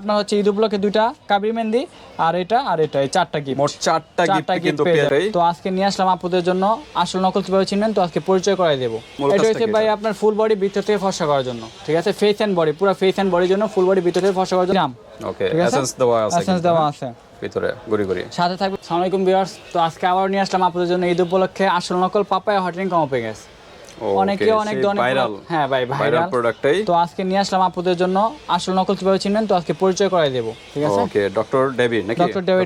আপনার হচ্ছে ঈদ উপলক্ষে দুইটা কাবির মেহেন্দি আর এটা আর এটা এই চারটা গিফট মোট চারটা গিফট কিন্তু তো আজকে নিয়ে আসলাম আপুদের জন্য আসল নকল কীভাবে চিনবেন তো আজকে পরিচয় করাই দেবো। এটা হচ্ছে ভাই আপনার ফুল বডি ভিতর থেকে ফর্সা করার জন্য ঠিক আছে? ফেস অ্যান্ড বডি পুরো ফেস অ্যান্ড বডির জন্য ফুল বডি ভিতর থেকে ফর্সা করার জন্য। ওকে এসেন্স দেওয়া আছে এসেন্স দেওয়া হ্যাঁ? আছে। ভিতরে সাথে থাকবে সালাম আলাইকুম ভিউয়ার্স তো আজকে আবার নিয়ে আসলাম আপনাদের জন্য ঈদ উপলক্ষে আসল নকল পাপায়া হটিং কম পেয়ে গেছে অনেকে অনেক ধরনের ভাইরাল হ্যাঁ ভাই ভাইরাল প্রোডাক্টটাই তো আজকে নিয়ে আসলাম আপুদের জন্য। আসল নকল কীভাবে চিনবেন? তো আজকে পরিচয় করাই দেবো ঠিক আছে? ওকে ডক্টর ডেভিড নাকি?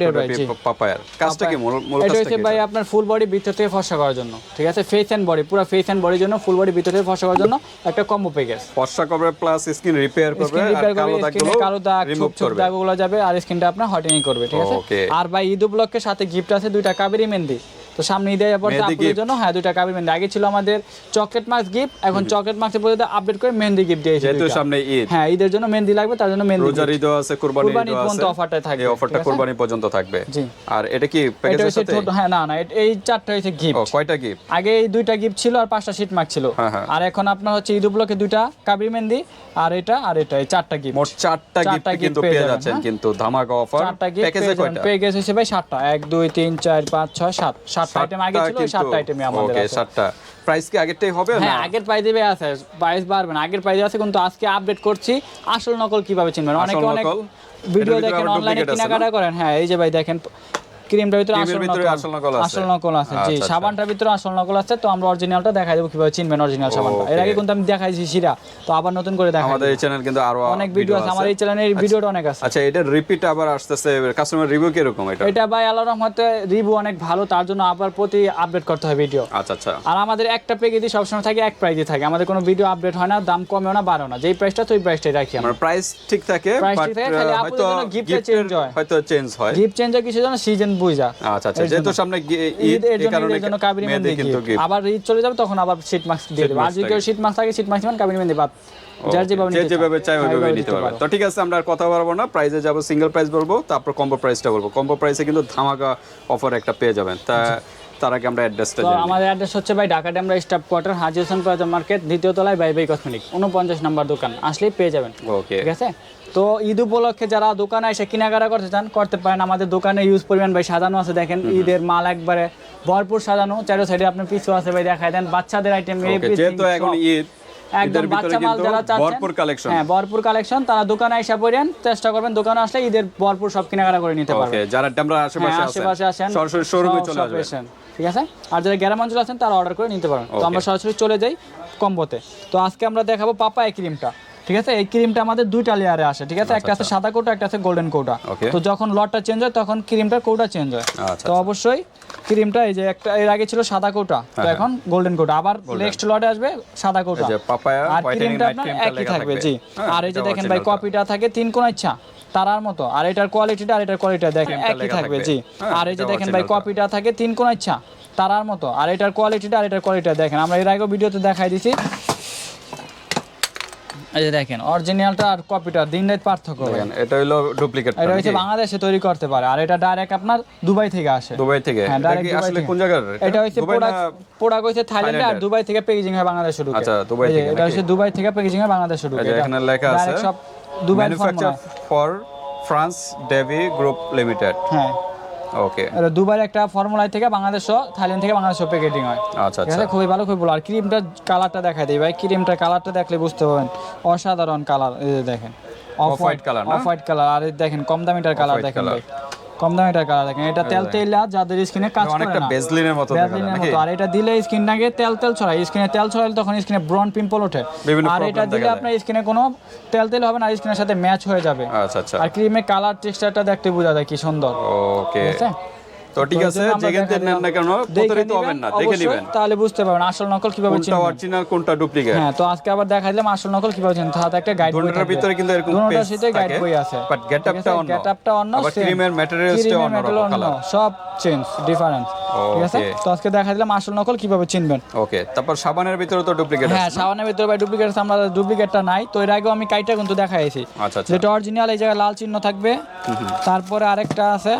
এর ভাই, জি। পাপায়ার কাজটা কি? মূল মূল এটা কাজটা হচ্ছে ভাই আপনার ফুল বডি ভিতর থেকে ফর্সা করার জন্য ঠিক আছে? ফেস অ্যান্ড বডি পুরো ফেস অ্যান্ড বডির জন্য ফুল বডি ভিতর থেকে ফর্সা করার জন্য একটা কম্বো পেয়ে গেছে ফর্সা করবে প্লাস স্কিন রিপেয়ার করবে আর কালো দাগগুলো কালো দাগ ছোপ ছোপ দাগগুলো যাবে আর স্কিনটা আপনার হটেনিং করবে ঠিক আছে? আর ভাই ঈদ উপলক্ষে সাথে গিফট আছে দুইটা কাবেরি মেহেন্দি। তো সামনে ঈদে পর মেহেদি আপুদের জন্য হ্যাঁ দুইটা কাবেরি মেহেন্দি। আগে ছিল আমাদের চকলেট মার্কস গিফট এখন চকলেট মার্কসের পরিবর্তে আপডেট করে মেহেন্দি গিফট দিয়েছে যেহেতু সামনে ঈদ। হ্যাঁ ঈদের জন্য মেহেন্দি লাগবে তার জন্য মেহেন্দি রোজার ঈদও আছে কুরবানি কুরবানি পর্যন্ত আছে। অফারটা থাকবে, এই অফারটা কুরবানি পর্যন্ত থাকবে। জি। আর এটা কি প্যাকেজের সাথে? হ্যাঁ না না এই চারটা হচ্ছে ও গিফট কয়টা গিফট আগে এই দুইটা গিফট ছিল আর পাঁচটা সিট মার্ক ছিল। হ্যাঁ, হ্যাঁ। আর এখন আপনার হচ্ছে ঈদ উপলক্ষে দুইটা কাবির মেহেন্দি আর এটা আর এটা এই চারটা গিফট মোট চারটা গিফট কিন্তু পেয়ে যাচ্ছেন হ্যাঁ? কিন্তু ধামাকা অফার চারটা গিফট প্যাকেজে কয়টা? পেয়ে গেছে হিসেবে সাতটা। এক দুই তিন চার পাঁচ ছয় সাত। সাতটা আইটেম আগে ছিল ওই সাতটা আইটেমে আমাদের ওকে আছে। সাতটা। প্রাইস কি আগেরটাই হবে না? হ্যাঁ আগের প্রাইজে আছে প্রাইস বাড়বে না। আগের প্রাইজে আছে কিন্তু আজকে আপডেট করছি। আসল নকল কীভাবে চিনবেন? অনেক অনেকে ভিডিও দেখেন অনলাইনে? কেনাকাটা করেন। হ্যাঁ এই যে ভাই দেখেন ক্রিমটার ভিতরে আসল নকল আসল নকল আছে? আসল নকল আছে জি। আচ্ছা, আচ্ছা। সাবানটার ভিতরে আসল নকল আছে তো আমরা অরিজিনালটা দেখাই দেবো কীভাবে চিনবেন অরিজিনাল সাবানটা। এর আগে কিন্তু আমি দেখাইছি শিরা তো আবার নতুন করে দেখাই আমাদের এই চ্যানেল কিন্তু আরও অনেক ভিডিও আছে আমার এই চ্যানেলের ভিডিওটা অনেক আছে। আচ্ছা এটা রিপিট আবার আসতেছে কাস্টমার রিভিউ কি রকম এটা? এটা ভাই আল্লাহর রহমতে রিভিউ অনেক ভালো তার জন্য আবার প্রতি আপডেট করতে হয় ভিডিও আচ্ছা আচ্ছা। আর আমাদের একটা প্যাকেজই সবসময় থাকে এক প্রাইজে থাকে। আমাদের কোনো ভিডিও আপডেট হয় না দাম কমেও না বাড়েও না। যেই প্রাইসটা তো ওই প্রাইসটাই রাখি আমরা। মানে প্রাইস ঠিক থাকে বাট ঠিক থাকে, খালি হয়তো আপুদের জন্য gift change হয়। হয়তো চেঞ্জ হয়। গিফট চেঞ্জ হয় কিসের জন্য সিজন বুঝা আচ্ছা আচ্ছা যেহেতু সামনে ঈদ এর কারণে জন্য কাবিরি মেহেন্দি। আবার ঈদ চলে যাবে তখন আবার শীত মাস্ক দিয়ে দেবে। আর যদি কেউ শীত মাস্ক থাকে শীত মাস্ক দিবেন কাবিরি মেহেন্দি বাদ যার যেভাবে চাই ওইভাবে ওইভাবে নিতে পারবে। তো ঠিক আছে আমরা আর কথা বলব না। প্রাইসে যাব সিঙ্গেল প্রাইস বলব তারপর কম্বো প্রাইসটা বলব। কম্বো প্রাইসে কিন্তু ধামাকা অফার একটা পেয়ে যাবেন। তা তার আগে আমরা অ্যাড্রেসটা জানি আমাদের অ্যাড্রেস হচ্ছে ভাই Dhaka Demra staff quarter Haji Hossain plaza market দ্বিতীয় তলায় বাই বাই কসমেটিক উনপঞ্চাশ নাম্বার দোকান আসলে পেয়ে যাবেন। ওকে ঠিক আছে? তো ঈদ উপলক্ষে যারা দোকানে এসে কেনাকাটা করতে চান করতে পারেন। আমাদের দোকানে ইউজ পরিমাণ ভাই সাজানো আছে দেখেন ঈদের মাল একবারে ভরপুর সাজানো। চারো সাইডে আপনার পিছু আছে ভাই দেখাই দেন। বাচ্চাদের আইটেম যেহেতু এখন ঈদ একদম বাচ্চা মাল যারা চাচ্ছেন ভরপুর কালেকশন হ্যাঁ ভরপুর কালেকশন তারা দোকানে এসে পড়েন চেষ্টা করবেন দোকানে আসলে ঈদের ভরপুর সব কেনাকাটা করে নিতে পারবেন। যারা আমরা হ্যাঁ আশেপাশে আশেপাশে আসেন সরাসরি শোরুমে চলে আসবেন। ঠিক আছে? আর যারা গ্রাম অঞ্চলে আছেন তারা অর্ডার করে নিতে পারেন তো আমরা সরাসরি চলে যাই কম্বোতে। তো আজকে আমরা দেখাবো পাপা এই ক্রিমটা ঠিক আছে? এই ক্রিমটা আমাদের দুইটা লেয়ারে আসে। ঠিক আছে? একটা আছে সাদা কোটা একটা আছে গোল্ডেন কোটা। আচ্ছা, তো যখন লটটা চেঞ্জ হয় তখন ক্রিমটার কোটা চেঞ্জ হয়। আচ্ছা, তো অবশ্যই ক্রিমটা এই যে একটা এর আগে ছিল সাদা কোটা তো হ্যাঁ, এখন গোল্ডেন কোটা। আবার নেক্সট লটে আসবে সাদা কোটা। এই যে পাপায়া আর ক্রিমটা আপনার একই থাকবে জি। হ্যাঁ, আর এই যে দেখেন ভাই কপিটা থাকে তিন কোণ ইচ্ছা তারার মতো। আর এটার কোয়ালিটিটা আর এটার কোয়ালিটিটা দেখেন একই থাকবে। জি। হ্যাঁ, আর এই যে দেখেন ভাই কপিটা থাকে তিন কোণ ইচ্ছা তারার মতো। আর এটার কোয়ালিটিটা আর এটার কোয়ালিটিটা দেখেন। আমরা এর আগেও ভিডিওতে দেখাই দিছি। এই যে দেখেন অরিজিনালটা আর কপিটা দিন রাত পার্থক্য দেখেন, এটা হলো ডুপ্লিকেট এটা হচ্ছে বাংলাদেশে তৈরি করতে পারে আর এটা ডাইরেক্ট আপনার দুবাই থেকে আসে। দুবাই থেকে? হ্যাঁ, দুবাই আসলে থেকে। কোন জায়গার এটা? হচ্ছে প্রোডাক্ট প্রোডাক্ট হচ্ছে থাইল্যান্ডে আর দুবাই থেকে প্যাকেজিং হয় বাংলাদেশে ঢুকে। আচ্ছা, দুবাই থেকে এটা হচ্ছে দুবাই থেকে প্যাকেজিং হয় বাংলাদেশে ঢুকে। এখানে লেখা আছে সব Dubai for France Davi group limited হ্যাঁ। ওকে। দুবার একটা ফর্মুলা থেকে বাংলাদেশ থাইল্যান্ড থেকে বাংলাদেশ প্যাকেটিং হয়। আচ্ছা আচ্ছা। খুবই ভালো খুবই ভালো। আর ক্রিমটার কালারটা দেখাই দেই ভাই। ক্রিমটার কালারটা দেখলে বুঝতে পারবেন। অসাধারণ কালার এই দেখেন। Off white colour off white colour আর দেখেন কম দামিটার কালার দেখেন ভাই। কম দামিটার কালার দেখেন। এটা তেল তেলা যাদের স্কিনে কাজ করে অনেকটা বেজলিনের মতো বেজলিনের নাকি? মতো। আর এটা দিলে স্কিনটাকে তেল তেল ছড়ায়। স্কিনে তেল ছড়ালে তখন স্কিনে ব্রন পিম্পল ওঠে। আর এটা দিলে আপনার স্কিনে কোনো তেল তেল হবে না আর স্কিনের সাথে ম্যাচ হয়ে যাবে। আচ্ছা আচ্ছা। আর ক্রিমের কালার টেক্সচারটা দেখতে বোঝা যায় কি সুন্দর। ওকে তো ঠিক আছে যেখান থেকে নেন না কেন প্রতারিত হবেন না দেখে নেবেন। তাহলে বুঝতে পারবেন আসল নকল কীভাবে কোনটা অরিজিনাল কোনটা ডুপ্লিকেট হ্যাঁ তো আজকে আবার দেখা দিলাম আসল নকল কীভাবে চিনতে একটা গাইড বই থাকবে। ভিতরে কিন্তু এরকম পেজ গাইড বই আছে। বাট গেটআপটা অন্য। গেটআপটা অন্য আবার ক্রিমের ম্যাটেরিয়ালসটা অন্য কালার সব চেঞ্জ ডিফারেন্স ঠিক আছে? তো আজকে দেখা দিলাম আসল নকল কীভাবে চিনবেন। ওকে তারপর সাবানের ভিতরে তো ডুপ্লিকেট হ্যাঁ সাবানের ভিতরে ভাই ডুপ্লিকেট আছে আমরা ডুপ্লিকেটটা নাই। তো এর আগেও আমি কাইটা কিন্তু দেখাইছি। আচ্ছা আচ্ছা। যেটা অরিজিনাল এই জায়গায় লাল চিহ্ন থাকবে। তারপরে আরেকটা আছে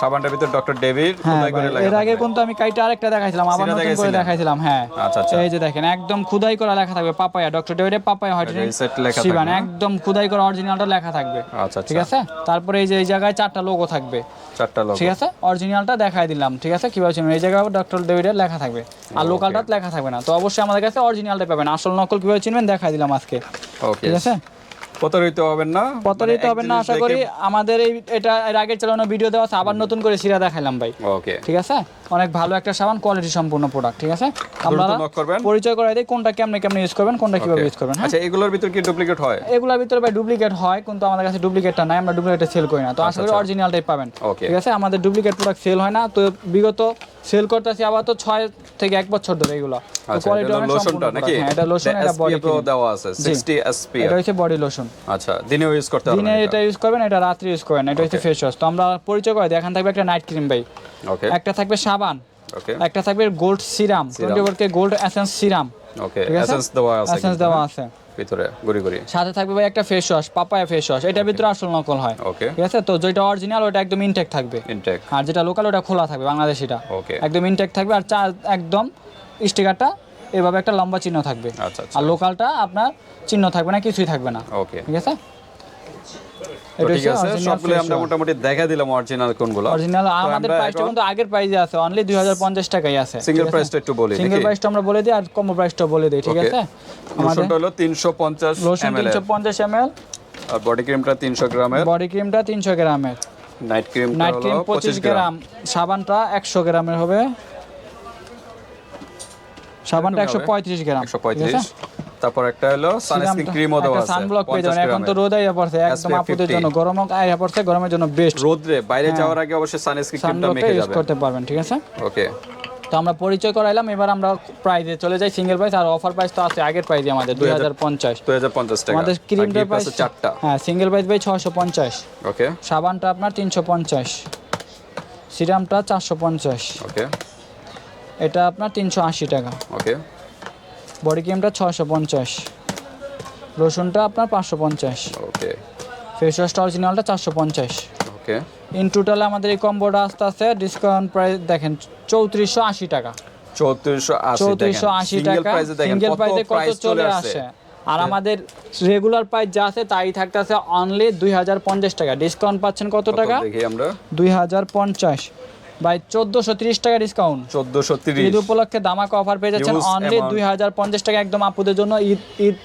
সাবানটার ভিতরে ডক্টর ডেভিড হ্যাঁ খোদাই করে লেখা এর আগে আমি কাইটা আরেকটা দেখাইছিলাম আবার নতুন করে দেখাইছিলাম হ্যাঁ। আচ্ছা, আচ্ছা। এই যে দেখেন একদম খুদাই করা লেখা থাকবে পাপায়া ডক্টর ডেভিডের পাপায়া হয়ড্রেন লেখা থাকবে একদম খুদাই করা অরিজিনালটা লেখা থাকবে আচ্ছা ঠিক আচ্ছা আছে? তারপরে এই যে এই জায়গায় চারটা লোগো থাকবে। চারটা লোক ঠিক আছে? অরিজিনালটা দেখাই দিলাম ঠিক আছে? কীভাবে চিনবেন এই জায়গায় ডক্টর ডেভিডের লেখা থাকবে। আর লোকালটা লেখা থাকবে না। তো অবশ্যই আমাদের কাছে অরিজিনালটা পাবেন। আসল নকল কীভাবে চিনবেন দেখাই দিলাম আজকে। ঠিক আছে? প্রতারিত হবেন না। প্রতারিত মানে হবেন না আশা করি আমাদের এই এটা এর আগে চালানো ভিডিও দেওয়া আছে আবার নতুন করে সিরা দেখাইলাম ভাই। ওকে ঠিক আছে? অনেক ভালো একটা সাবান কোয়ালিটি সম্পূর্ণ প্রোডাক্ট ঠিক আছে? আপনারা পরিচয় করাই দিই কোনটা কেমনে কেমনে ইউজ করবেন কোনটা কীভাবে ইউজ করবেন হ্যাঁ? আচ্ছা এগুলোর ভিতর কি ডুপ্লিকেট হয়? এগুলোর ভিতরে ভাই ডুপ্লিকেট হয় কিন্তু আমাদের কাছে ডুপ্লিকেটটা নাই আমরা ডুপ্লিকেটটা সেল করি না। তো আশা করি আচ্ছা। অরিজিনালটাই পাবেন। ঠিক আছে? আমাদের ডুপ্লিকেট প্রোডাক্ট সেল হয় না। তো বিগত সেল করতেছি আবার তো ছয় থেকে এক বছর ধরে এগুলো। আচ্ছা কোয়ালিটি অনেক লোশনটা সম্পূর্ণ নাকি? হ্যাঁ এটা লোশন এটা বডি দেওয়া আছে 60 এসপি এটা হচ্ছে বডি লোশন আচ্ছা দিনেও ইউজ করতে দিনে এটা? ইউজ করবেন এটা রাত্রে ইউজ করবেন এটা হচ্ছে ফেস ওয়াশ তো আমরা পরিচয় করে দিই এখান থাকবে একটা নাইট ক্রিম ভাই। ওকে একটা থাকবে সাবান ওকে একটা থাকবে gold serum twenty four K gold essence serum okay essence দেওয়া আছে এসেন্স দেওয়া হ্যাঁ? আছে। ভিতরে গুড়ি গুড়ি। সাথে থাকবে ভাই একটা face wash papaya face wash এটার ভিতরে আসল নকল হয়। ওকে ঠিক আছে? তো যেটা অরিজিনাল ওটা একদম ইনটেক থাকবে। ইনটেক আর যেটা লোকাল ওটা খোলা থাকবে বাংলাদেশিটা। ওকে একদম ইনটেক থাকবে আর চা একদম স্টিকারটা এভাবে একটা লম্বা চিহ্ন থাকবে। আচ্ছা আচ্ছা। আর লোকালটা আপনার চিহ্ন থাকবে না কিছুই থাকবে না। ওকে। ঠিক আছে? ঠিক আছে সবগুলো আমরা মোটামুটি দেখা দিলাম অরিজিনাল কোনগুলো। অরিজিনাল আমাদের প্রাইসটা কিন্তু আগের প্রাইসে আছে অনলি দুই হাজার পঞ্চাশ টাকাই আছে। সিঙ্গেল প্রাইসটা একটু বলি সিঙ্গেল প্রাইসটা আমরা বলে দিই আর কম্বো প্রাইসটা বলে দিই ঠিক আছে? আমাদের হলো 350 লোশন ml এম এল আর বডি ক্রিমটা 300 গ্রামের। বডি ক্রিমটা গ্রামের। নাইট ক্রিম 25 পঁচিশ গ্রাম। গ্রাম। সাবানটা একশো গ্রামের হবে। সাবানটা একশো হবে? পঁয়ত্রিশ গ্রাম। 135 তারপর একটা হলো সানস্ক্রিন ক্রিমও দেওয়া আছে সানব্লক পেয়ে যাবেন। এখন তো রোদ আইয়া পড়ছে একদম 50 জন্য গরম আইয়া পড়ছে গরমের জন্য বেস্ট রোদ্রে বাইরে যাওয়ার আগে অবশ্যই সানস্ক্রিন ক্রিমটা মেখে যাবেন। করতে পারবেন ঠিক আছে? ওকে তো আমরা পরিচয় করাইলাম এবার আমরা প্রাইজে চলে যাই সিঙ্গেল প্রাইস আর অফার প্রাইস তো আছে আগের প্রাইজে আমাদের দুই হাজার পঞ্চাশ। 2050 টাকা। আমাদের ক্রিমটার আর প্রাইস চারটা। হ্যাঁ সিঙ্গেল প্রাইস ভাই ছশো পঞ্চাশ। ওকে সাবানটা আপনার তিনশো পঞ্চাশ। সিরামটা চারশো পঞ্চাশ। ওকে এটা আপনার তিনশো আশি টাকা। ওকে। বডি ক্রিমটা ছশো পঞ্চাশ। রসুনটা আপনার পাঁচশো পঞ্চাশ। ওকে। ফেস ওয়াশটা অরিজিনালটা চারশো পঞ্চাশ। ওকে। ইন টোটাল আমাদের এই কম্বোটা আস্তে আস্তে ডিসকাউন্ট প্রাইস দেখেন চৌত্রিশশো আশি টাকা। 3480 চৌত্রিশশো আশি টাকা সিঙ্গেল প্রাইসে কত চলে আসে। আর আমাদের রেগুলার প্রাইস যা আছে তাই থাকতেছে অনলি দুই হাজার পঞ্চাশ টাকা। ডিসকাউন্ট পাচ্ছেন কত টাকা? দেখি আমরা? দুই হাজার পঞ্চাশ। চোদ্দোশো তিরিশ টাকা ডিসকাউন্ট 1430 ঈদ উপলক্ষে দামাকা অফার পেয়ে যাচ্ছেন অনলি amount. দুই হাজার পঞ্চাশ টাকা একদম আপুদের জন্য ঈদ ঈদ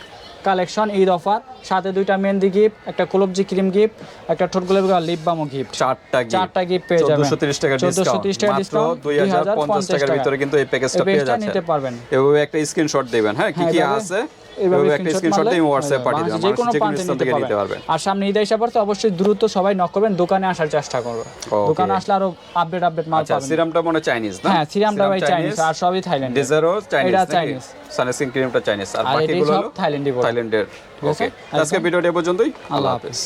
কালেকশন ঈদ অফার সাথে দুইটা মেহেন্দি গিফট একটা কলবজি ক্রিম গিফট একটা ঠোঁট গোলাপ লিপ বামও গিফট চারটা। চারটা gift পেয়ে যাবেন। 1430 টাকা 1430 টাকা discount, 2050 টাকার ভিতরে কিন্তু এই প্যাকেজটা পেয়ে যাচ্ছে নিতে পারবেন। এভাবে একটা স্ক্রিনশট দিবেন। হ্যাঁ কি হ্যাঁ, কি আছে? এভাবে এভাবে একটা স্ক্রিনশট দিয়ে হোয়াটসঅ্যাপ পাঠিয়ে বাংলাদেশের যে কোনো মানুষ যে কোনো প্রান্তে স্থান নিতে থেকে নিতে পারবে। আর সামনে ঈদ অবশ্যই দ্রুত সবাই নক করবেন দোকানে আসার চেষ্টা দোকানে আসলে আরও আপডেট আপডেট মাল আচ্ছা পাবেন। সিরামটা মনে চাইনিজ না? হ্যাঁ সিরামটা ভাই চাইনিজ আর সবই থাইল্যান্ড ডিজারও চাইনিজ এটা নাকি? সানস্ক্রিন ক্রিমটা চাইনিজ আর বাকিগুলো থাইল্যান্ডের ঠিক আছে? আজকে ভিডিওটা এ পর্যন্তই আল্লাহ হাফেজ